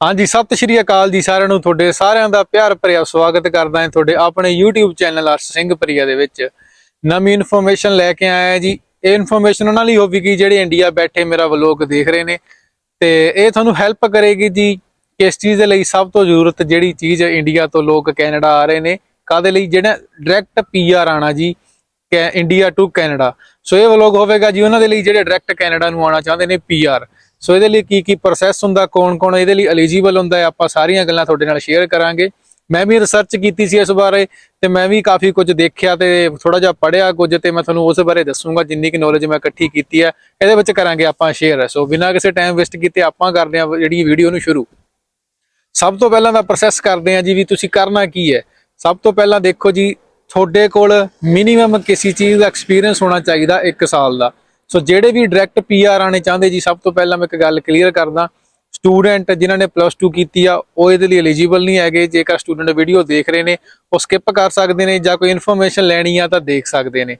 ਹਾਂਜੀ, ਸਤਿ ਸ਼੍ਰੀ ਅਕਾਲ ਜੀ ਸਾਰਿਆਂ ਨੂੰ, ਤੁਹਾਡੇ ਸਾਰਿਆਂ ਦਾ ਪਿਆਰ ਭਰਿਆ ਸਵਾਗਤ ਕਰਦਾ ਹਾਂ ਤੁਹਾਡੇ ਆਪਣੇ YouTube ਚੈਨਲ ਅਰਸ਼ ਸਿੰਘ ਪ੍ਰਿਆ ਦੇ ਵਿੱਚ। ਨਵੀਂ ਇਨਫੋਰਮੇਸ਼ਨ ਲੈ ਕੇ ਆਇਆ ਜੀ। ਇਹ ਇਨਫੋਰਮੇਸ਼ਨ ਉਹਨਾਂ ਲਈ ਹੋਵੇਗੀ ਜਿਹੜੇ ਇੰਡੀਆ ਬੈਠੇ ਮੇਰਾ ਵਲੋਗ ਦੇਖ ਰਹੇ ਨੇ। ਤੇ ਇਹ ਤੁਹਾਨੂੰ ਹੈਲਪ ਕਰੇਗੀ ਜੀ ਕਿਸ ਚੀਜ਼ ਦੇ ਲਈ ਸਭ ਤੋਂ ਜ਼ਰੂਰਤ ਜਿਹੜੀ ਚੀਜ਼ ਇੰਡੀਆ ਤੋਂ ਲੋਕ ਕੈਨੇਡਾ ਆ ਰਹੇ ਨੇ। ਕਾਦੇ ਲਈ? ਜਿਹੜਾ ਡਾਇਰੈਕਟ ਪੀਆਰ ਆਣਾ ਜੀ, ਕੈ ਇੰਡੀਆ ਟੂ ਕੈਨੇਡਾ ਸੋ ਇਹ ਵਲੋਗ ਹੋਵੇਗਾ ਜੀ, ਉਹਨਾਂ ਦੇ ਲਈ ਜਿਹੜੇ ਡਾਇਰੈਕਟ ਕੈਨੇਡਾ ਨੂੰ ਆਉਣਾ ਚਾਹੁੰਦੇ ਨੇ ਪੀਆਰ ਸੋ ਇਹਦੇ ਲਈ ਕੀ ਕੀ ਪ੍ਰੋਸੈਸ ਹੁੰਦਾ, ਕੌਣ ਕੌਣ ਇਹਦੇ ਲਈ ਐਲੀਜੀਬਲ ਹੁੰਦਾ ਹੈ, ਆਪਾਂ ਸਾਰੀਆਂ ਗੱਲਾਂ ਤੁਹਾਡੇ ਨਾਲ ਸ਼ੇਅਰ ਕਰਾਂਗੇ। ਮੈਂ ਵੀ ਰਿਸਰਚ ਕੀਤੀ ਸੀ ਇਸ ਬਾਰੇ, ਤੇ ਮੈਂ ਵੀ ਕਾਫੀ ਕੁਝ ਦੇਖਿਆ ਤੇ ਥੋੜਾ ਜਿਹਾ ਪੜਿਆ ਕੁਝ, ਤੇ ਮੈਂ ਤੁਹਾਨੂੰ ਉਸ ਬਾਰੇ ਦੱਸੂਗਾ, ਜਿੰਨੀ ਕਿ ਨੌਲੇਜ ਮੈਂ ਇਕੱਠੀ ਕੀਤੀ ਹੈ। ਇਹਦੇ ਵਿੱਚ ਕਰਾਂਗੇ ਆਪਾਂ ਸ਼ੇਅਰ ਸੋ ਬਿਨਾਂ ਕਿਸੇ ਟਾਈਮ ਵੇਸਟ ਕੀਤੇ ਆਪਾਂ ਕਰਦੇ ਹਾਂ ਜਿਹੜੀ ਵੀਡੀਓ ਨੂੰ ਸ਼ੁਰੂ। ਸਭ ਤੋਂ ਪਹਿਲਾਂ ਦਾ ਪ੍ਰੋਸੈਸ ਕਰਦੇ ਹਾਂ ਜੀ ਵੀ ਤੁਸੀਂ ਕਰਨਾ ਕੀ ਹੈ। ਸਭ ਤੋਂ ਪਹਿਲਾਂ ਦੇਖੋ ਜੀ, ਤੁਹਾਡੇ ਕੋਲ ਮਿਨੀਮਮ ਕਿਸੇ ਚੀਜ਼ ਦਾ ਐਕਸਪੀਰੀਅੰਸ ਹੋਣਾ ਚਾਹੀਦਾ 1 ਸਾਲ ਦਾ। ਸੋ ਜਿਹੜੇ ਵੀ ਡਾਇਰੈਕਟ ਪੀਆਰ ਆਣੇ ਚਾਹੁੰਦੇ ਜੀ, ਸਭ ਤੋਂ ਪਹਿਲਾਂ ਮੈਂ ਇੱਕ ਗੱਲ ਕਲੀਅਰ ਕਰਦਾ। ਸਟੂਡੈਂਟ ਜਿਨ੍ਹਾਂ ਨੇ ਪਲੱਸ 2 ਕੀਤੀ ਆ, ਉਹ ਇਹਦੇ ਲਈ ਐਲੀਜੀਬਲ ਨਹੀਂ ਹੈਗੇ। ਜੇਕਰ ਸਟੂਡੈਂਟ ਵੀਡੀਓ ਦੇਖ ਰਹੇ ਨੇ, ਉਹ ਸਕਿਪ ਕਰ ਸਕਦੇ ਨੇ ਜਾਂ ਕੋਈ ਇਨਫੋਰਮੇਸ਼ਨ ਲੈਣੀ ਆ ਤਾਂ ਦੇਖ ਸਕਦੇ ਨੇ।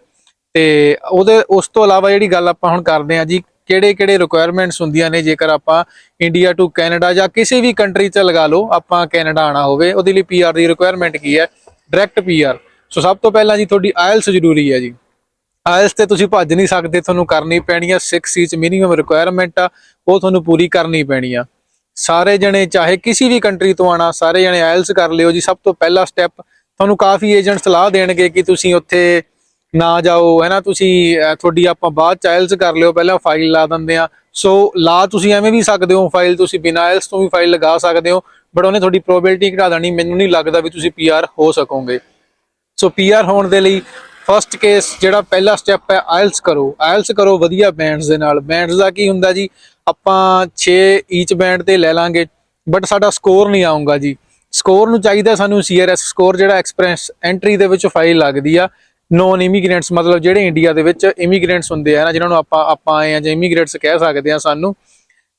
ਤੇ ਉਹਦੇ, ਉਸ ਤੋਂ ਇਲਾਵਾ ਜਿਹੜੀ ਗੱਲ ਆਪਾਂ ਹੁਣ ਕਰਦੇ ਆ ਜੀ ਕਿਹੜੇ ਕਿਹੜੇ ਰਿਕੁਆਇਰਮੈਂਟਸ ਹੁੰਦੀਆਂ ਨੇ, ਜੇਕਰ ਆਪਾਂ ਇੰਡੀਆ ਟੂ ਕੈਨੇਡਾ ਜਾਂ ਕਿਸੇ ਵੀ ਕੰਟਰੀ 'ਚ ਲਗਾ ਲਓ, ਆਪਾਂ ਕੈਨੇਡਾ ਆਣਾ ਹੋਵੇ, ਉਹਦੇ ਲਈ ਪੀਆਰ ਦੀ ਰਿਕੁਆਇਰਮੈਂਟ ਕੀ ਹੈ? ਡਾਇਰੈਕਟ ਪੀਆਰ ਸੋ ਸਭ ਤੋਂ ਪਹਿਲਾਂ ਜੀ, ਤੁਹਾਡੀ ਆਇਲਸ ਜ਼ਰੂਰੀ ਹੈ ਜੀ। ਆਇਲਸ ਤੇ ਤੁਸੀਂ ਭੱਜ ਨਹੀਂ ਸਕਦੇ, ਤੁਹਾਨੂੰ ਕਰਨੀ ਪੈਣੀ ਆ 6 ਸੀ ਚ ਮਿਨੀਮਮ ਰਿਕੁਆਇਰਮੈਂਟ ਆ, ਉਹ ਤੁਹਾਨੂੰ ਪੂਰੀ ਕਰਨੀ ਪੈਣੀ ਆ। ਸਾਰੇ ਜਣੇ ਚਾਹੇ ਕਿਸੇ ਵੀ ਕੰਟਰੀ ਤੋਂ ਆਣਾ ਸਾਰੇ ਜਣੇ ਆਇਲਸ ਕਰ ਲਿਓ ਜੀ, ਸਭ ਤੋਂ ਪਹਿਲਾ ਸਟੈਪ ਤੁਹਾਨੂੰ ਕਾਫੀ ਏਜੰਟ ਸਲਾਹ ਦੇਣਗੇ ਕਿ ਤੁਸੀਂ ਉੱਥੇ ਨਾ ਜਾਓ, ਹੈ ਨਾ? ਤੁਸੀਂ ਤੁਹਾਡੀ ਆਪਾਂ ਬਾਅਦ ਚ ਆਇਲਸ ਕਰ ਲਿਓ, ਪਹਿਲਾਂ ਫਾਈਲ ਲਾ ਦਿੰਦੇ ਆ। ਸੋ ਲਾ ਤੁਸੀਂ ਐਵੇਂ ਵੀ ਸਕਦੇ ਹੋ ਫਾਈਲ ਤੁਸੀਂ ਬਿਨਾਂ ਆਇਲਸ ਤੋਂ ਵੀ ਫਾਈਲ ਲਗਾ ਸਕਦੇ ਹੋ ਬਟ ਉਹਨੇ ਤੁਹਾਡੀ ਪ੍ਰੋਬੇਬਿਲਟੀ ਘਟਾ ਦੇਣੀ, ਮੈਨੂੰ ਨਹੀਂ ਲੱਗਦਾ ਵੀ ਤੁਸੀਂ ਪੀਆਰ ਹੋ ਸਕੋਗੇ। ਸੋ ਪੀਆਰ ਹੋਣ ਦੇ ਲਈ ਫਸਟ ਕੇਸ ਜਿਹੜਾ ਪਹਿਲਾ ਸਟੈਪ ਹੈ ਆਇਲਸ ਕਰੋ। ਆਇਲਸ ਕਰੋ, ਵਧੀਆ ਬੈਂਡਸ ਦੇ ਨਾਲ। ਬੈਂਡਸ ਦਾ ਕੀ ਹੁੰਦਾ ਜੀ? ਆਪਾਂ 6 ਈਚ ਬੈਂਡ ਤੇ ਲੈ ਲਾਂਗੇ ਬਟ ਸਾਡਾ ਸਕੋਰ ਨਹੀਂ ਆਉਂਗਾ ਜੀ। ਸਕੋਰ ਨੂੰ ਚਾਹੀਦਾ ਸਾਨੂੰ ਸੀਆਰਐਸ ਸਕੋਰ ਜਿਹੜਾ ਐਕਸਪ੍ਰੈਸ ਐਂਟਰੀ ਦੇ ਵਿੱਚ ਫਾਈਲ ਲੱਗਦੀ ਆ। ਨੋਨ ਇਮੀਗ੍ਰੈਂਟਸ ਮਤਲਬ ਜਿਹੜੇ ਇੰਡੀਆ ਦੇ ਵਿੱਚ ਇਮੀਗ੍ਰੈਂਟਸ ਹੁੰਦੇ ਆ ਨਾ, ਜਿਨ੍ਹਾਂ ਨੂੰ ਆਪਾਂ ਆਪਾਂ ਆਏ ਆ ਜਾਂ ਇਮੀਗ੍ਰੈਂਟਸ ਕਹਿ ਸਕਦੇ ਆ ਸਾਨੂੰ।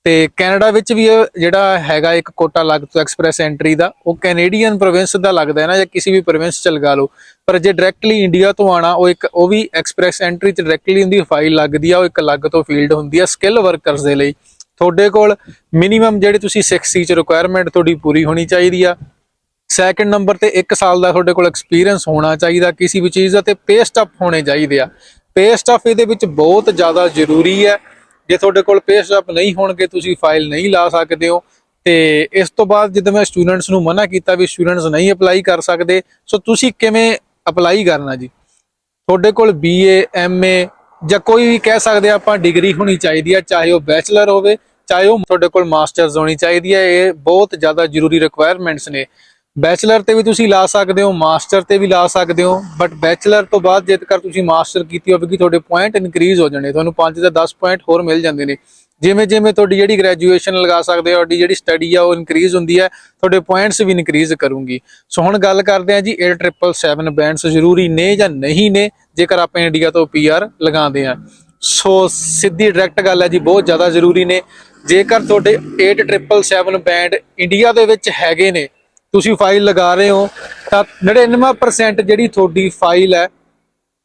ਤੇ ਕੈਨੇਡਾ ਵਿੱਚ ਵੀ ਜਿਹੜਾ ਹੈਗਾ ਇੱਕ ਕੋਟਾ ਲੱਗ ਤੋਂ ਐਕਸਪ੍ਰੈਸ ਐਂਟਰੀ ਦਾ, ਉਹ ਕੈਨੇਡੀਅਨ ਪ੍ਰੋਵਿੰਸ ਦਾ ਲੱਗਦਾ ਹੈ ਨਾ, ਜਾਂ ਕਿਸੇ ਵੀ ਪ੍ਰੋਵਿੰਸ ਚ ਲਗਾ ਲਓ। ਪਰ ਜੇ ਡਾਇਰੈਕਟਲੀ ਇੰਡੀਆ ਤੋਂ ਆਣਾ ਉਹ ਇੱਕ, ਉਹ ਵੀ ਐਕਸਪ੍ਰੈਸ ਐਂਟਰੀ ਚ ਡਾਇਰੈਕਟਲੀ ਉਹਦੀ ਫਾਈਲ ਲੱਗਦੀ ਆ, ਉਹ ਇੱਕ ਅਲੱਗ ਤੋਂ ਫੀਲਡ ਹੁੰਦੀ ਆ ਸਕਿੱਲ ਵਰਕਰਸ ਦੇ ਲਈ। ਤੁਹਾਡੇ ਕੋਲ ਮਿਨੀਮਮ ਜਿਹੜੀ ਤੁਸੀਂ 6 ਸੀ ਚ ਰਿਕੁਆਇਰਮੈਂਟ ਤੁਹਾਡੀ ਪੂਰੀ ਹੋਣੀ ਚਾਹੀਦੀ ਆ। ਸੈਕੰਡ ਨੰਬਰ ਤੇ 1 ਸਾਲ ਦਾ ਤੁਹਾਡੇ ਕੋਲ ਐਕਸਪੀਰੀਅੰਸ ਹੋਣਾ ਚਾਹੀਦਾ ਕਿਸੇ ਵੀ ਚੀਜ਼ ਦਾ, ਤੇ ਪੇ ਸਟਫ ਹੋਣੇ ਚਾਹੀਦੇ ਆ। ਪੇ ਸਟਫ ਇਹਦੇ ਵਿੱਚ ਬਹੁਤ ਜ਼ਿਆਦਾ ਜ਼ਰੂਰੀ ਹੈ। ਜੇ ਤੁਹਾਡੇ ਕੋਲ ਪੇ ਸਟਫ ਨਹੀਂ ਹੋਣਗੇ, ਤੁਸੀਂ ਫਾਈਲ ਨਹੀਂ ਲਾ ਸਕਦੇ ਹੋ। ਤੇ ਇਸ ਤੋਂ ਬਾਅਦ ਜਦੋਂ ਮੈਂ ਸਟੂਡੈਂਟਸ ਨੂੰ ਮਨਾ ਕੀਤਾ ਵੀ ਸਟੂਡੈਂਟਸ ਨਹੀਂ ਅਪਲਾਈ ਕਰ ਸਕਦੇ ਸੋ ਤੁਸੀਂ ਕਿਵੇਂ ਅਪਲਾਈ ਕਰਨਾ ਜੀ? ਤੁਹਾਡੇ ਕੋਲ ਬੀਏ ਐਮਏ ਜਾਂ ਕੋਈ ਵੀ ਕਹਿ ਸਕਦੇ ਆਪਾਂ ਡਿਗਰੀ ਹੋਣੀ ਚਾਹੀਦੀ ਹੈ ਚਾਹੇ ਉਹ ਬੈਚਲਰ ਹੋਵੇ, ਚਾਹੇ ਉਹ ਤੁਹਾਡੇ ਕੋਲ ਮਾਸਟਰਸ ਹੋਣੀ ਚਾਹੀਦੀ ਹੈ ਇਹ ਬਹੁਤ ਜ਼ਿਆਦਾ ਜ਼ਰੂਰੀ ਰਿਕੁਆਇਰਮੈਂਟਸ ਨੇ। ਬੈਚਲਰ ਤੇ ਵੀ ਤੁਸੀਂ ਲਾ ਸਕਦੇ ਹੋ ਮਾਸਟਰ ਤੇ ਵੀ ਲਾ ਸਕਦੇ ਹੋ ਬਟ ਬੈਚਲਰ ਤੋਂ ਬਾਅਦ ਜੇਕਰ ਤੁਸੀਂ ਮਾਸਟਰ ਕੀਤੀ ਹੋਵੇਗੀ, ਤੁਹਾਡੇ ਪੁਆਇੰਟ ਇਨਕਰੀਜ਼ ਹੋ ਜਾਣੇ, ਤੁਹਾਨੂੰ 5 ਜਾਂ 10 ਪੁਆਇੰਟ ਹੋਰ ਮਿਲ ਜਾਂਦੇ ਨੇ। ਜਿਵੇਂ ਜਿਵੇਂ ਤੁਹਾਡੀ ਜਿਹੜੀ ਗ੍ਰੈਜੂਏਸ਼ਨ ਲਗਾ ਸਕਦੇ ਹੋ ਤੁਹਾਡੀ ਜਿਹੜੀ ਸਟੱਡੀ ਆ, ਉਹ ਇਨਕਰੀਜ਼ ਹੁੰਦੀ ਹੈ, ਤੁਹਾਡੇ ਪੁਆਇੰਟਸ ਵੀ ਇਨਕਰੀਜ਼ ਕਰੂੰਗੀ। ਸੋ ਹੁਣ ਗੱਲ ਕਰਦੇ ਹਾਂ ਜੀ 8777 ਬੈਂਡਸ ਜ਼ਰੂਰੀ ਨੇ ਜਾਂ ਨਹੀਂ ਨੇ, ਜੇਕਰ ਆਪਾਂ ਇੰਡੀਆ ਤੋਂ ਪੀਆਰ ਲਗਾਉਂਦੇ ਆ ਸੋ ਸਿੱਧੀ ਡਾਇਰੈਕਟ ਗੱਲ ਹੈ ਜੀ, ਬਹੁਤ ਜ਼ਿਆਦਾ ਜ਼ਰੂਰੀ ਨੇ। ਜੇਕਰ ਤੁਹਾਡੇ 8777 ਬੈਂਡ ਇੰਡੀਆ ਦੇ ਵਿੱਚ ਹੈਗੇ ਨੇ ਤੁਸੀਂ ਫਾਈਲ ਲਗਾ ਰਹੇ ਹੋ, ਤਾਂ 99% ਜਿਹੜੀ ਤੁਹਾਡੀ ਫਾਈਲ ਹੈ,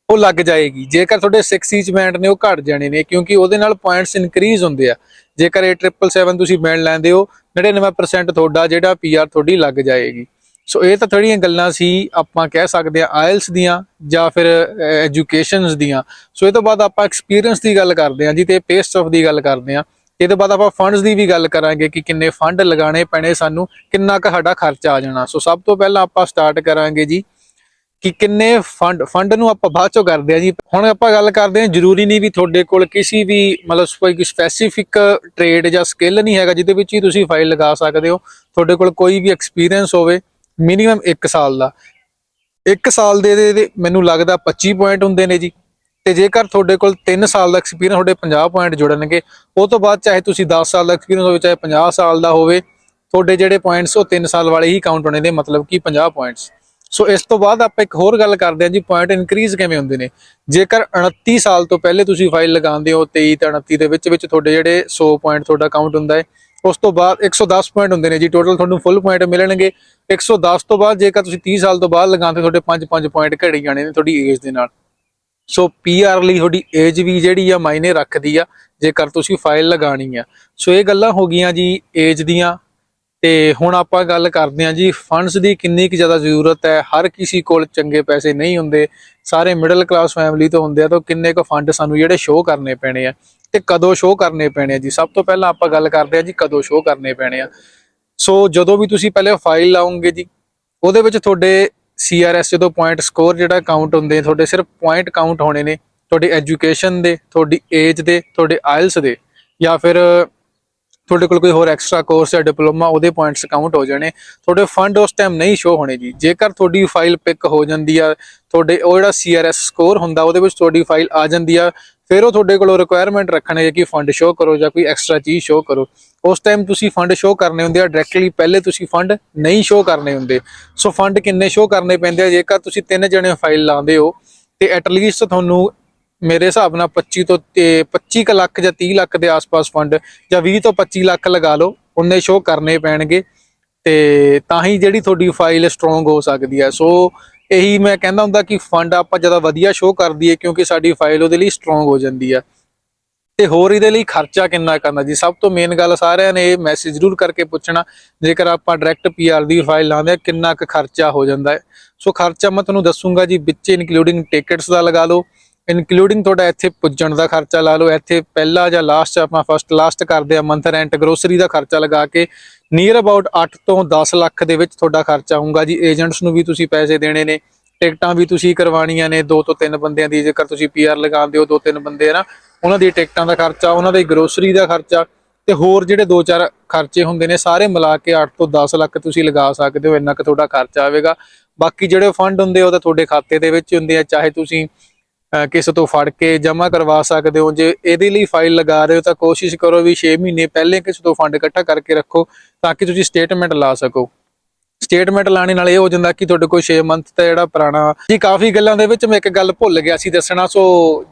ਉਹ ਲੱਗ ਜਾਏਗੀ। ਜੇਕਰ ਤੁਹਾਡੇ 6 ਈਚ ਬੈਂਡ ਨੇ, ਉਹ ਘਟ ਜਾਣੇ ਨੇ, ਕਿਉਂਕਿ ਉਹਦੇ ਨਾਲ ਪੁਆਇੰਟਸ ਇਨਕਰੀਜ਼ ਹੁੰਦੇ ਆ। ਜੇਕਰ 8777 ਤੁਸੀਂ ਬੈਂਡ ਲੈਂਦੇ ਹੋ 99% ਤੁਹਾਡਾ ਜਿਹੜਾ ਪੀਆਰ ਤੁਹਾਡੀ ਲੱਗ ਜਾਏਗੀ। ਸੋ ਇਹ ਤਾਂ ਥੋੜੀਆਂ ਗੱਲਾਂ ਸੀ, ਆਪਾਂ ਕਹਿ ਸਕਦੇ ਆ ਆਇਲਸ ਦੀਆਂ ਜਾਂ ਫਿਰ ਐਜੂਕੇਸ਼ਨਸ ਦੀਆਂ। ਸੋ ਇਹ ਤੋਂ ਬਾਅਦ ਆਪਾਂ ਐਕਸਪੀਰੀਅੰਸ ਦੀ ਗੱਲ ਕਰਦੇ ਆ ਜੀ ਤੇ ਪੇਸਟ ਆਫ ਦੀ ਗੱਲ ਕਰਦੇ ਆ ਇਹ ਤੋਂ ਬਾਅਦ ਆਪਾਂ ਫੰਡਸ ਦੀ ਵੀ ਗੱਲ ਕਰਾਂਗੇ ਕਿ ਕਿੰਨੇ ਫੰਡ ਲਗਾਉਣੇ ਪੈਣੇ ਸਾਨੂੰ, ਕਿੰਨਾ ਕੁ ਸਾਡਾ ਖਰਚਾ ਆ ਜਾਣਾ। ਸੋ ਸਭ ਤੋਂ ਪਹਿਲਾਂ ਆਪਾਂ ਸਟਾਰਟ ਕਰਾਂਗੇ ਜੀ ਕਿ ਕਿੰਨੇ ਫੰਡ ਫੰਡ ਨੂੰ ਆਪਾਂ ਬਾਅਦ ਚੋਂ ਕਰਦੇ ਆ ਜੀ। ਹੁਣ ਆਪਾਂ ਗੱਲ ਕਰਦੇ ਹਾਂ, ਜ਼ਰੂਰੀ ਨਹੀਂ ਵੀ ਤੁਹਾਡੇ ਕੋਲ ਕਿਸੇ ਵੀ ਮਤਲਬ ਕੋਈ ਸਪੈਸੀਫਿਕ ਟ੍ਰੇਡ ਜਾਂ ਸਕਿੱਲ ਨਹੀਂ ਹੈਗਾ, ਜਿਹਦੇ ਵਿੱਚ ਹੀ ਤੁਸੀਂ ਫਾਈਲ ਲਗਾ ਸਕਦੇ ਹੋ। ਤੁਹਾਡੇ ਕੋਲ ਕੋਈ ਵੀ ਐਕਸਪੀਰੀਅੰਸ ਹੋਵੇ ਮਿਨੀਮਮ 1 ਸਾਲ ਦਾ। 1 ਸਾਲ ਦੇ ਮੈਨੂੰ ਲੱਗਦਾ 25 ਪੁਆਇੰਟ ਹੁੰਦੇ ਨੇ ਜੀ। ਤੇ ਜੇਕਰ ਤੁਹਾਡੇ ਕੋਲ 3 ਸਾਲ ਦਾ ਐਕਸਪੀਰੀਅੰਸ ਤੁਹਾਡੇ 50 ਪੁਆਇੰਟ ਜੁੜਨਗੇ, ਉਹ ਤੋਂ ਬਾਅਦ ਚਾਹੇ ਤੁਸੀਂ 10 ਸਾਲ ਦਾ ਐਕਸਪੀਰੀਅੰਸ ਹੋਵੇ, ਚਾਹੇ 50 ਸਾਲ ਦਾ ਹੋਵੇ, ਤੁਹਾਡੇ ਜਿਹੜੇ ਪੁਆਇੰਟਸ ਉਹ 3 ਸਾਲ ਵਾਲੇ ਹੀ ਕਾਊਂਟ ਹੋਣੇ ਨੇ, ਮਤਲਬ ਕਿ 50 ਪੁਆਇੰਟਸ ਸੋ ਇਸ ਤੋਂ ਬਾਅਦ ਆਪਾਂ ਇੱਕ ਹੋਰ ਗੱਲ ਕਰਦੇ ਹਾਂ ਜੀ ਪੁਆਇੰਟ ਇਨਕਰੀਜ਼ ਕਿਵੇਂ ਹੁੰਦੇ ਨੇ? ਜੇਕਰ 29 ਸਾਲ ਤੋਂ ਪਹਿਲੇ ਤੁਸੀਂ ਫਾਈਲ ਲਗਾਉਂਦੇ ਹੋ 23 ਤੇ 29 ਦੇ ਵਿੱਚ ਵਿੱਚ ਤੁਹਾਡੇ ਜਿਹੜੇ 100 ਪੁਆਇੰਟ ਤੁਹਾਡਾ ਕਾਊਂਟ ਹੁੰਦਾ ਹੈ, ਉਸ ਤੋਂ ਬਾਅਦ 110 ਪੁਆਇੰਟ ਹੁੰਦੇ ਨੇ ਜੀ ਟੋਟਲ ਤੁਹਾਨੂੰ ਫੁੱਲ ਪੁਆਇੰਟ ਮਿਲਣਗੇ। 110 ਤੋਂ ਬਾਅਦ ਜੇਕਰ ਤੁਸੀਂ 30 ਸਾਲ ਤੋਂ ਬਾਅਦ ਲਗਾਉਂਦੇ ਤੁਹਾਡੇ 5-5 ਪੁਆਇੰਟ ਘੜੀ ਜਾਣੇ ਨੇ ਤੁਹਾਡੀ ਏਜ ਦੇ ਨਾਲ। ਸੋ ਪੀਆਰ ਲਈ ਤੁਹਾਡੀ ਏਜ ਵੀ ਜਿਹੜੀ ਆ ਮਾਇਨੇ ਰੱਖਦੀ ਆ, ਜੇਕਰ ਤੁਸੀਂ ਫਾਈਲ ਲਗਾਣੀ ਆ। ਸੋ ਇਹ ਗੱਲਾਂ ਹੋ ਗਈਆਂ ਜੀ ਏਜ ਦੀਆਂ। ਤੇ ਹੁਣ ਆਪਾਂ ਗੱਲ ਕਰਦੇ ਹਾਂ ਜੀ ਫੰਡਸ ਦੀ ਕਿੰਨੀ ਕੁ ਜ਼ਿਆਦਾ ਜ਼ਰੂਰਤ ਹੈ? ਹਰ ਕਿਸੇ ਕੋਲ ਚੰਗੇ ਪੈਸੇ ਨਹੀਂ ਹੁੰਦੇ। ਸਾਰੇ ਮਿਡਲ ਕਲਾਸ ਫੈਮਿਲੀ ਤੋਂ ਹੁੰਦੇ ਆ, ਤਾਂ ਕਿੰਨੇ ਕੁ ਫੰਡ ਸਾਨੂੰ ਜਿਹੜੇ ਸ਼ੋਅ ਕਰਨੇ ਪੈਣੇ ਆ? ਤੇ ਕਦੋਂ ਸ਼ੋਅ ਕਰਨੇ ਪੈਣੇ ਆ ਜੀ? ਸਭ ਤੋਂ ਪਹਿਲਾਂ ਆਪਾਂ ਗੱਲ ਕਰਦੇ ਆ ਜੀ, ਕਦੋਂ ਸ਼ੋਅ ਕਰਨੇ ਪੈਣੇ ਆ? ਸੋ ਜਦੋਂ ਵੀ ਤੁਸੀਂ ਪਹਿਲੇ ਫਾਈਲ ਲਾਉਂਗੇ ਜੀ, ਉਹਦੇ ਵਿੱਚ ਤੁਹਾਡੇ CRS ਜਦੋਂ ਪੁਆਇੰਟ ਸਕੋਰ ਜਿਹੜਾ ਕਾਊਂਟ ਹੁੰਦੇ ਤੁਹਾਡੇ ਸਿਰਫ ਪੁਆਇੰਟ ਕਾਊਂਟ ਹੋਣੇ ਨੇ, ਤੁਹਾਡੀ ਐਜੂਕੇਸ਼ਨ ਦੇ, ਤੁਹਾਡੀ ਏਜ ਦੇ, ਤੁਹਾਡੇ ਆਇਲਸ ਦੇ, ਜਾਂ ਫਿਰ ਤੁਹਾਡੇ ਕੋਲ ਕੋਈ ਹੋਰ ਐਕਸਟਰਾ ਕੋਰਸ ਜਾਂ ਡਿਪਲੋਮਾ ਉਹਦੇ ਪੁਆਇੰਟਸ ਕਾਊਂਟ ਹੋ ਜਾਣੇ। ਤੁਹਾਡੇ ਫੰਡ ਉਸ ਟਾਈਮ ਨਹੀਂ ਸ਼ੋ ਹੋਣੇ ਜੀ। ਜੇਕਰ ਤੁਹਾਡੀ ਫਾਈਲ ਪਿਕ ਹੋ ਜਾਂਦੀ ਆ, ਤੁਹਾਡੇ ਉਹ ਜਿਹੜਾ CRS ਸਕੋਰ ਹੁੰਦਾ, ਉਹਦੇ ਵਿੱਚ ਤੁਹਾਡੀ ਫਾਈਲ ਆ ਜਾਂਦੀ ਆ। ਫਿਰ ਉਹ ਤੁਹਾਡੇ ਕੋਲੋਂ ਰਿਕੁਆਇਰਮੈਂਟ ਰੱਖਣਗੇ ਕਿ ਫੰਡ ਸ਼ੋ ਕਰੋ ਜਾਂ ਕੋਈ ਐਕਸਟਰਾ ਚੀਜ਼ ਸ਼ੋ ਕਰੋ। ਉਸ ਟਾਈਮ ਤੁਸੀਂ ਫੰਡ ਸ਼ੋ ਕਰਨੇ ਹੁੰਦੇ ਆ ਡਾਇਰੈਕਟਲੀ ਪਹਿਲੇ ਤੁਸੀਂ ਫੰਡ ਨਹੀਂ ਸ਼ੋ ਕਰਨੇ ਹੁੰਦੇ। ਸੋ ਫੰਡ ਕਿੰਨੇ ਸ਼ੋ ਕਰਨੇ ਪੈਂਦੇ ਆ? ਜੇਕਰ ਤੁਸੀਂ ਤਿੰਨ ਜਣੇ ਫਾਈਲ ਲਾਉਂਦੇ ਹੋ, ਤੇ ਐਟ ਲੀਸਟ ਤੁਹਾਨੂੰ ਮੇਰੇ ਹਿਸਾਬ ਨਾਲ 25 ਤੋਂ ਤੇ 25 ਕੁ ਲੱਖ ਜਾਂ 30 ਲੱਖ ਦੇ ਆਸ-ਪਾਸ ਫੰਡ ਜਾਂ 20 ਤੋਂ 25 ਲੱਖ ਲਗਾ ਲਓ, ਉਹਨੇ ਸ਼ੋ ਕਰਨੇ ਪੈਣਗੇ। ਤੇ ਤਾਂ ਹੀ ਜਿਹੜੀ ਤੁਹਾਡੀ ਫਾਈਲ ਸਟਰੋਂਗ ਹੋ ਸਕਦੀ ਹੈ। ਸੋ ਇਹੀ ਮੈਂ ਕਹਿੰਦਾ ਹੁੰਦਾ ਕਿ ਫੰਡ ਆਪਾਂ ਜ਼ਿਆਦਾ ਵਧੀਆ ਸ਼ੋਅ ਕਰ ਦਈਏ ਕਿਉਂਕਿ ਸਾਡੀ ਫਾਈਲ ਉਹਦੇ ਲਈ ਸਟਰੋਂਗ ਹੋ ਜਾਂਦੀ ਆ। ਤੇ ਹੋਰ ਇਹਦੇ ਲਈ ਖਰਚਾ ਕਿੰਨਾ ਕਰਨਾ ਜੀ? ਸਭ ਤੋਂ ਮੇਨ ਗੱਲ ਸਾਰਿਆਂ ਨੇ ਇਹ ਮੈਸੇਜ ਜ਼ਰੂਰ ਕਰਕੇ ਪੁੱਛਣਾ, ਜੇਕਰ ਆਪਾਂ ਡਾਇਰੈਕਟ ਪੀਆਰ ਦੀ ਫਾਈਲ ਲਾਉਂਦੇ ਆ, ਕਿੰਨਾ ਕੁ ਖਰਚਾ ਹੋ ਜਾਂਦਾ ਹੈ। ਸੋ ਖਰਚਾ ਮੈਂ ਤੁਹਾਨੂੰ ਦੱਸੂਗਾ ਜੀ, ਵਿੱਚ ਇਨਕਲੂਡਿੰਗ ਟਿਕਟਸ ਦਾ ਲਗਾ ਲਓ ਇਨਕਲੂਡਿੰਗ ਤੁਹਾਡਾ ਇੱਥੇ ਪੁੱਜਣ ਦਾ ਖਰਚਾ ਲਾ ਲਓ, ਇੱਥੇ ਪਹਿਲਾ ਜਾਂ ਲਾਸਟ ਆਪਾਂ ਫਸਟ ਲਾਸਟ ਕਰਦੇ ਆ ਮੰਥ ਰੈਂਟ ਗਰੋਸਰੀ ਦਾ ਖਰਚਾ ਲਗਾ ਕੇ ਨੀਅਰ ਅਬਾਊਟ 8 ਤੋਂ 10 ਲੱਖ ਦੇ ਵਿੱਚ ਤੁਹਾਡਾ ਖਰਚਾ ਹੋਊਗਾ ਜੀ। ਏਜੰਟਸ ਨੂੰ ਵੀ ਤੁਸੀਂ ਪੈਸੇ ਦੇਣੇ ਨੇ, ਟਿਕਟਾਂ ਵੀ ਤੁਸੀਂ ਕਰਵਾਉਣੀਆਂ ਨੇ, ਦੋ ਤੋਂ ਤਿੰਨ ਬੰਦਿਆਂ ਦੀ ਜੇਕਰ ਤੁਸੀਂ ਪੀਆਰ ਲਗਾਉਂਦੇ ਹੋ, ਦੋ ਤਿੰਨ ਬੰਦੇ ਆ ਨਾ, ਉਹਨਾਂ ਦੀ ਟਿਕਟਾਂ ਦਾ ਖਰਚਾ, ਉਹਨਾਂ ਦੀ ਗਰੋਸਰੀ ਦਾ ਖਰਚਾ ਤੇ ਹੋਰ ਜਿਹੜੇ ਦੋ ਚਾਰ ਖਰਚੇ ਹੁੰਦੇ ਨੇ, ਸਾਰੇ ਮਿਲਾ ਕੇ 8 ਤੋਂ 10 ਲੱਖ ਤੁਸੀਂ ਲਗਾ ਸਕਦੇ ਹੋ, ਇੰਨਾ ਕੁ ਤੁਹਾਡਾ ਖਰਚਾ ਆਵੇਗਾ। ਬਾਕੀ ਜਿਹੜੇ ਫੰਡ ਹੁੰਦੇ ਉਹ ਤਾਂ ਤੁਹਾਡੇ ਖਾਤੇ ਦੇ ਵਿੱਚ ਹੁੰਦੇ ਆ, ਚਾਹੇ ਤੁਸੀਂ ਕਿਸੇ ਤੋਂ ਫੜ ਕੇ ਜਮ੍ਹਾਂ ਕਰਵਾ ਸਕਦੇ ਹੋ? ਜੇ ਇਹਦੇ ਲਈ ਫਾਈਲ ਲਗਾ ਰਹੇ ਹੋ ਤਾਂ ਕੋਸ਼ਿਸ਼ ਕਰੋ ਵੀ 6 ਮਹੀਨੇ ਪਹਿਲੇ ਕਿਸੇ ਤੋਂ ਫੰਡ ਇਕੱਠਾ ਕਰਕੇ ਰੱਖੋ ਤਾਂ ਕਿ ਤੁਸੀਂ ਸਟੇਟਮੈਂਟ ਲਾ ਸਕੋ। ਸਟੇਟਮੈਂਟ ਲਾਣੇ ਨਾਲ ਇਹ ਹੋ ਜਾਂਦਾ ਕਿ ਤੁਹਾਡੇ ਕੋਲ 6 ਮੰਥ ਦਾ ਜਿਹੜਾ ਪੁਰਾਣਾ ਜੀ, ਕਾਫੀ ਗੱਲਾਂ ਦੇ ਵਿੱਚ ਮੈਂ ਇੱਕ ਗੱਲ ਭੁੱਲ ਗਿਆ ਸੀ ਦੱਸਣਾ। ਸੋ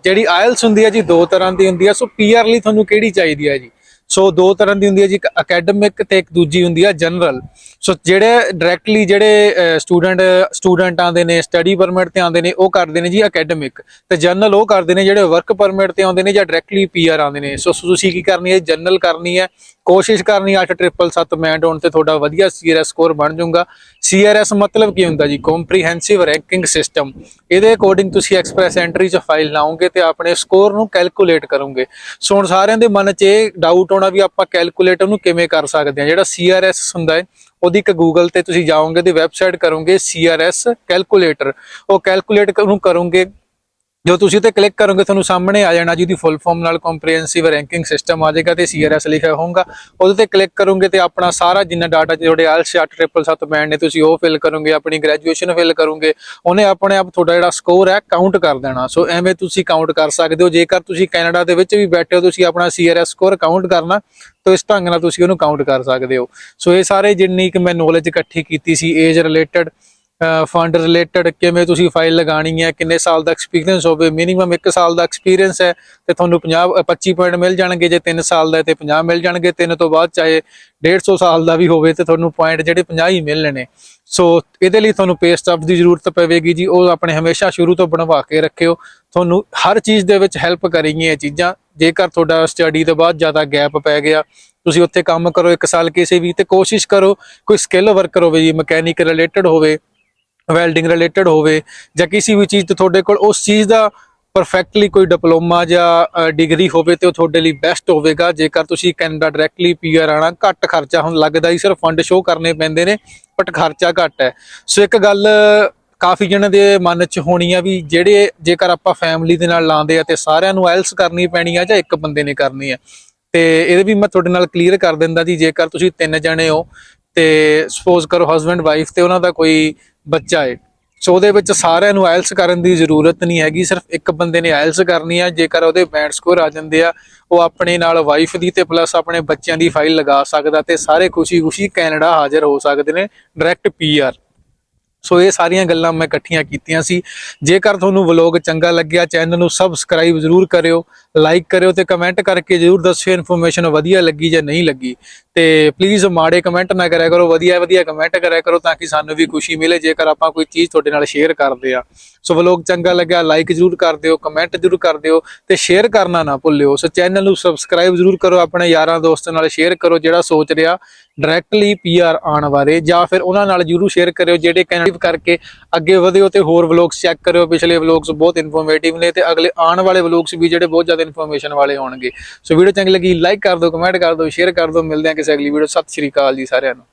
ਜਿਹੜੀ ਆਇਲਸ ਹੁੰਦੀ ਹੈ ਜੀ, ਦੋ ਤਰ੍ਹਾਂ ਦੀ ਹੁੰਦੀ ਹੈ ਸੋ ਪੀਆਰ ਲਈ ਤੁਹਾਨੂੰ ਕਿਹੜੀ ਚਾਹੀਦੀ ਹੈ ਜੀ? ਸੋ ਦੋ ਤਰ੍ਹਾਂ ਦੀ ਹੁੰਦੀ ਹੈ ਜੀ, ਇੱਕ ਅਕੈਡਮਿਕ ਤੇ ਇੱਕ ਦੂਜੀ ਹੁੰਦੀ ਹੈ ਜਨਰਲ ਸੋ ਜਿਹੜੇ ਡਾਇਰੈਕਟਲੀ ਜਿਹੜੇ ਸਟੂਡੈਂਟ ਸਟੂਡੈਂਟ ਆਉਂਦੇ ਨੇ ਸਟੱਡੀ ਪਰਮਿਟ ਤੇ ਆਉਂਦੇ ਨੇ, ਉਹ ਕਰਦੇ ਨੇ ਜੀ ਅਕੈਡਮਿਕ ਤੇ ਜਨਰਲ ਉਹ ਕਰਦੇ ਨੇ ਜਿਹੜੇ ਵਰਕ ਪਰਮਿਟ ਤੇ ਆਉਂਦੇ ਨੇ ਜਾਂ ਡਾਇਰੈਕਟਲੀ ਪੀਆਰ ਆਉਂਦੇ ਨੇ। ਸੋ ਤੁਸੀਂ ਕੀ ਕਰਨੀ ਹੈ? ਜਨਰਲ ਕਰਨੀ ਹੈ। ਕੋਸ਼ਿਸ਼ ਕਰਨੀ 8777 ਮੈਂਟ ਹੋਣ ਤੇ ਤੁਹਾਡਾ ਵਧੀਆ ਸੀਆਰਐਸ ਸਕੋਰ ਬਣ ਜਾਊਗਾ। ਸੀਆਰਐਸ ਮਤਲਬ ਕੀ ਹੁੰਦਾ ਜੀ? ਕੰਪਰੀਹੈਂਸਿਵ ਰੈਂਕਿੰਗ ਸਿਸਟਮ ਇਹਦੇ ਅਕੋਰਡਿੰਗ ਤੁਸੀਂ ਐਕਸਪ੍ਰੈਸ ਐਂਟਰੀ 'ਚ ਫਾਈਲ ਲਾਓਗੇ ਤੇ ਆਪਣੇ ਸਕੋਰ ਨੂੰ ਕੈਲਕੂਲੇਟ ਕਰੋਗੇ। ਸੋ ਹੁਣ ਸਾਰਿਆਂ ਦੇ ਮਨ 'ਚ ਇਹ ਡਾਊਟ ਹੋਣਾ ਵੀ ਆਪਾਂ ਕੈਲਕੂਲੇਟ ਉਹਨੂੰ ਕਿਵੇਂ ਕਰ ਸਕਦੇ ਹਾਂ? ਜਿਹੜਾ ਸੀਆਰਐਸ ਹੁੰਦਾ ਹੈ ਉਹਦੀ ਇੱਕ ਗੂਗਲ ਤੇ ਤੁਸੀਂ ਜਾਓਗੇ ਦੀ ਵੈਬਸਾਈਟ ਕਰੋਗੇ ਸੀਆਰਐਸ ਕੈਲਕੂਲੇਟਰ ਉਹ ਕੈਲਕੂਲੇਟ ਨੂੰ ਕਰੋਗੇ, ਜੋ ਤੁਸੀਂ ਤੇ ਕਲਿੱਕ ਕਰੋਗੇ, ਤੁਹਾਨੂੰ ਸਾਹਮਣੇ ਆ ਜਾਣਾ ਜਿਹਦੀ ਫੁੱਲ ਫਾਰਮ ਨਾਲ ਕੰਪਰੀਹੈਂਸਿਵ ਰੈਂਕਿੰਗ ਸਿਸਟਮ ਆ ਜਾਏਗਾ ਤੇ ਸੀਆਰਐਸ ਲਿਖਿਆ ਹੋਊਗਾ। ਉਹਦੇ ਤੇ ਕਲਿੱਕ ਕਰੋਗੇ ਤੇ ਆਪਣਾ ਸਾਰਾ ਜਿੰਨਾ ਡਾਟਾ ਤੁਹਾਡੇ ਆਇਲਸ 8777 ਬੈਂਡ ਨੇ, ਤੁਸੀਂ ਉਹ ਫਿਲ ਕਰੋਗੇ, ਆਪਣੀ ਗ੍ਰੈਜੂਏਸ਼ਨ ਫਿਲ ਕਰੋਗੇ। ਉਹਨੇ ਆਪਣੇ ਆਪ ਤੁਹਾਡਾ ਜਿਹੜਾ ਸਕੋਰ ਹੈ ਕਾਊਂਟ ਕਰ ਦੇਣਾ। ਸੋ ਐਵੇਂ ਤੁਸੀਂ ਕਾਊਂਟ ਕਰ ਸਕਦੇ ਹੋ। ਜੇਕਰ ਤੁਸੀਂ ਕੈਨੇਡਾ ਦੇ ਵਿੱਚ ਵੀ ਬੈਠੇ ਹੋ, ਤੁਸੀਂ ਆਪਣਾ ਸੀਆਰਐਸ ਸਕੋਰ ਕਾਊਂਟ ਕਰਨਾ ਤਾਂ ਇਸ ਢੰਗ ਨਾਲ ਤੁਸੀਂ ਉਹਨੂੰ ਕਾਊਂਟ ਕਰ ਸਕਦੇ ਹੋ। ਸੋ ਇਹ ਸਾਰੇ ਜਿੰਨੀ ਕਿ ਮੈਂ ਨੌਲੇਜ ਇਕੱਠੀ ਕੀਤੀ ਸੀ ਏਜ ਰਿਲੇਟਡ ਫੰਡ ਰਿਲੇਟਡ ਕਿਵੇਂ ਤੁਸੀਂ ਫਾਈਲ ਲਗਾਣੀ ਹੈ ਕਿੰਨੇ ਸਾਲ ਦਾ ਐਕਸਪੀਰੀਅੰਸ ਹੋਵੇ ਮਿਨੀਮਮ 1 ਸਾਲ ਦਾ ਐਕਸਪੀਰੀਅੰਸ ਹੈ ਤੇ ਤੁਹਾਨੂੰ 50 ਅ, 25 ਪੁਆਇੰਟ ਮਿਲ ਜਾਣਗੇ ਜੇ 3 ਸਾਲ ਦਾ ਹੈ ਤੇ 50 ਮਿਲ ਜਾਣਗੇ ਤਿੰਨ ਤੋਂ ਬਾਅਦ ਚਾਹੇ 150 ਸਾਲ ਦਾ ਵੀ ਹੋਵੇ ਤੇ ਤੁਹਾਨੂੰ ਪੁਆਇੰਟ ਜਿਹੜੇ 50 ਹੀ ਮਿਲਣੇ ਸੋ ਇਹਦੇ ਲਈ ਤੁਹਾਨੂੰ ਪੇ ਸਟਫ ਦੀ ਜ਼ਰੂਰਤ ਪਵੇਗੀ ਜੀ ਉਹ ਆਪਣੇ ਹਮੇਸ਼ਾ ਸ਼ੁਰੂ ਤੋਂ ਬਣਵਾ ਕੇ ਰੱਖਿਓ। ਤੁਹਾਨੂੰ ਹਰ ਚੀਜ਼ ਦੇ ਵਿੱਚ ਹੈਲਪ ਕਰੇਗੀਆਂ ਇਹ ਚੀਜ਼ਾਂ। ਜੇਕਰ ਤੁਹਾਡਾ ਸਟੱਡੀ ਤੋਂ ਬਾਅਦ ਜ਼ਿਆਦਾ ਗੈਪ ਪੈ ਗਿਆ, ਤੁਸੀਂ ਉੱਥੇ ਕੰਮ ਕਰੋ ਇੱਕ ਸਾਲ ਕਿਸੇ ਵੀ ਤੇ ਕੋਸ਼ਿਸ਼ ਕਰੋ, ਕੋਈ ਸਕਿੱਲ ਵਰਕਰ ਹੋਵੇ ਜੀ ਮਕੈਨਿਕ ਰਿਲੇਟਡ ਹੋਵੇ ਵੈਲਡਿੰਗ ਰਿਲੇਟਡ ਹੋਵੇ ਜਾਂ ਕਿਸੇ ਵੀ ਚੀਜ਼ ਤੇ ਤੁਹਾਡੇ ਕੋਲ ਉਸ ਚੀਜ਼ ਦਾ ਪਰਫੈਕਟਲੀ ਕੋਈ ਡਿਪਲੋਮਾ ਜਾਂ ਡਿਗਰੀ ਹੋਵੇ ਤੇ ਉਹ ਤੁਹਾਡੇ ਲਈ ਬੈਸਟ ਹੋਵੇਗਾ। ਜੇਕਰ ਤੁਸੀਂ ਕੈਨੇਡਾ ਡਾਇਰੈਕਟਲੀ ਪੀਆਰ ਆਣਾ, ਘੱਟ ਖਰਚਾ ਹੁਣ ਲੱਗਦਾ ਹੀ ਸਿਰਫ ਫੰਡ ਸ਼ੋ ਕਰਨੇ ਪੈਂਦੇ ਨੇ ਬਟ ਖਰਚਾ ਘੱਟ ਹੈ। ਸੋ ਇੱਕ ਗੱਲ ਕਾਫੀ ਜਣਾਂ ਦੇ ਮਨ 'ਚ ਹੋਣੀ ਆ ਵੀ ਜਿਹੜੇ ਜੇਕਰ ਆਪਾਂ ਫੈਮਿਲੀ ਦੇ ਨਾਲ ਲਾਉਂਦੇ ਆ ਤੇ ਸਾਰਿਆਂ ਨੂੰ ਆਇਲਸ ਕਰਨੀ ਪੈਣੀ ਆ ਜਾਂ ਇੱਕ ਬੰਦੇ ਨੇ ਕਰਨੀ ਆ, ਤੇ ਇਹਦੇ ਵੀ ਮੈਂ ਤੁਹਾਡੇ ਨਾਲ ਕਲੀਅਰ ਕਰ ਦਿੰਦਾ ਜੀ, ਜੇਕਰ ਤੁਸੀਂ ਤਿੰਨ ਜਣੇ ਹੋ ਤੇ ਸਪੋਜ਼ ਕਰੋ ਹਸਬੰਡ ਵਾਈਫ ਤੇ ਉਹਨਾਂ ਦਾ ਕੋਈ ਬੱਚਾ ਹੈ ਸੋ ਉਹਦੇ ਵਿੱਚ ਸਾਰਿਆਂ ਨੂੰ ਆਇਲਸ ਕਰਨ ਦੀ ਜ਼ਰੂਰਤ ਨਹੀਂ ਹੈਗੀ, ਸਿਰਫ ਇੱਕ ਬੰਦੇ ਨੇ ਆਇਲਸ ਕਰਨੀ ਆ, ਜੇਕਰ ਉਹਦੇ ਬੈਂਡ ਸਕੋਰ ਆ ਜਾਂਦੇ ਆ, ਉਹ ਆਪਣੇ ਨਾਲ ਵਾਈਫ ਦੀ ਤੇ ਪਲੱਸ ਆਪਣੇ ਬੱਚਿਆਂ ਦੀ ਫਾਈਲ ਲਗਾ ਸਕਦਾ ਤੇ ਸਾਰੇ ਖੁਸ਼ੀ-ਖੁਸ਼ੀ ਕੈਨੇਡਾ ਹਾਜ਼ਰ ਹੋ ਸਕਦੇ ਨੇ ਡਾਇਰੈਕਟ ਪੀਆਰ ਸੋ ਇਹ ਸਾਰੀਆਂ ਗੱਲਾਂ ਮੈਂ ਇਕੱਠੀਆਂ ਕੀਤੀਆਂ ਸੀ। ਜੇਕਰ ਤੁਹਾਨੂੰ ਵਲੌਗ ਚੰਗਾ ਲੱਗਿਆ ਚੈਨਲ ਨੂੰ ਸਬਸਕ੍ਰਾਈਬ ਜ਼ਰੂਰ ਕਰਿਓ। ਲਾਈਕ ਕਰਿਓ ਤੇ ਕਮੈਂਟ ਕਰਕੇ ਜਰੂਰ ਦੱਸਿਓ ਇਨਫੋਰਮੇਸ਼ਨ ਵਧੀਆ ਲੱਗੀ ਜਾਂ ਨਹੀਂ ਲੱਗੀ। ਤੇ ਪਲੀਜ਼ ਮਾੜੇ ਕਮੈਂਟ ਨਾ ਕਰਿਆ ਕਰੋ, ਵਧੀਆ ਵਧੀਆ ਕਮੈਂਟ ਕਰਿਆ ਕਰੋ ਤਾਂ ਕਿ ਸਾਨੂੰ ਵੀ ਖੁਸ਼ੀ ਮਿਲੇ, ਜੇਕਰ ਆਪਾਂ ਕੋਈ ਚੀਜ਼ ਤੁਹਾਡੇ ਨਾਲ ਸ਼ੇਅਰ ਕਰਦੇ ਆ। ਸੋ ਵਲੋਗ ਚੰਗਾ ਲੱਗਿਆ ਲਾਈਕ ਜਰੂਰ ਕਰ ਦਿਓ ਕਮੈਂਟ ਜਰੂਰ ਕਰ ਦਿਓ ਤੇ ਸ਼ੇਅਰ ਕਰਨਾ ਨਾ ਭੁੱਲਿਓ। ਸੋ ਚੈਨਲ ਨੂੰ ਸਬਸਕ੍ਰਾਈਬ ਜਰੂਰ ਕਰੋ, ਆਪਣੇ ਯਾਰਾਂ ਦੋਸਤਾਂ ਨਾਲ ਸ਼ੇਅਰ ਕਰੋ, ਜਿਹੜਾ ਸੋਚ ਰਿਹਾ ਡਾਇਰੈਕਟਲੀ ਪੀਆਰ ਆਉਣ ਬਾਰੇ, ਜਾਂ ਫਿਰ ਉਹਨਾਂ ਨਾਲ ਜਰੂਰ ਸ਼ੇਅਰ ਕਰਿਓ, ਜਿਹੜੇ ਕੈਨੇਡਿਵ ਕਰਕੇ ਅੱਗੇ ਵਧਿਓ ਤੇ ਹੋਰ ਵਲੋਗਸ ਚੈੱਕ ਕਰਿਓ। ਪਿਛਲੇ ਵਲੋਗਸ ਬਹੁਤ ਇਨਫੋਰਮੇਟਿਵ ਨੇ ਤੇ ਅਗਲੇ ਆਉਣ ਵਾਲੇ ਵਲੋਗਸ ਵੀ ਜਿਹੜੇ ਬਹੁਤ ਜ਼ਿਆਦਾ ਇਨਫੋਰਮੇਸ਼ਨ ਵਾਲੇ ਹੋਣਗੇ। ਸੋ ਵੀਡੀਓ ਚੰਗੀ ਲੱਗੀ ਲਾਈਕ ਕਰ ਦਿਓ ਕਮੈਂਟ ਕਰ ਦਿਓ ਸ਼ੇਅਰ ਕਰ ਦਿਓ। ਮਿਲਦੇ ਹਾਂ ਕਿਸੇ ਅਗਲੀ ਵੀਡੀਓ ਸਤਿ ਸ਼੍ਰੀ ਅਕਾਲ ਜੀ ਸਾਰਿਆਂ ਨੂੰ।